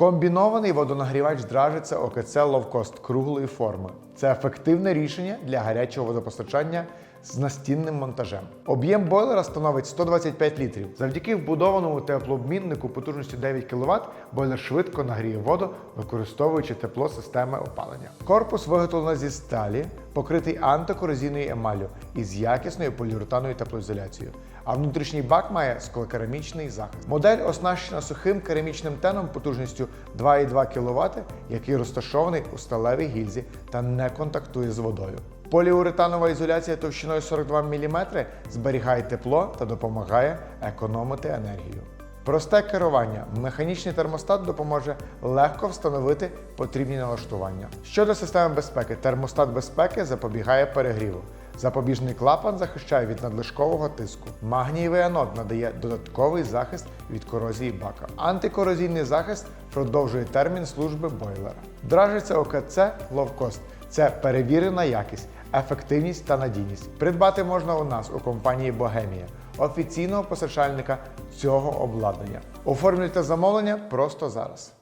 Комбінований водонагрівач дражиться ОКЦ Ловкост круглої форми. Це ефективне рішення для гарячого водопостачання з настінним монтажем. Об'єм бойлера становить 125 літрів. Завдяки вбудованому теплообміннику потужністю 9 кВт бойлер швидко нагріє воду, використовуючи тепло системи опалення. Корпус виготовлено зі сталі, покритий антикорозійною емаллю із якісною поліуретановою теплоізоляцією. А внутрішній бак має склокерамічний захист. Модель оснащена сухим керамічним теном потужністю 2,2 кВт, який розташований у сталевій гільзі та не контактує з водою. Поліуретанова ізоляція товщиною 42 мм зберігає тепло та допомагає економити енергію. Просте керування. Механічний термостат допоможе легко встановити потрібні налаштування. Щодо системи безпеки, термостат безпеки запобігає перегріву. Запобіжний клапан захищає від надлишкового тиску. Магнієвий анод надає додатковий захист від корозії бака. Антикорозійний захист продовжує термін служби бойлера. Дражиться ОКЦ ловкост. Це перевірена якість, ефективність та надійність. Придбати можна у нас у компанії Богемія, офіційного постачальника цього обладнання. Оформлюйте замовлення просто зараз.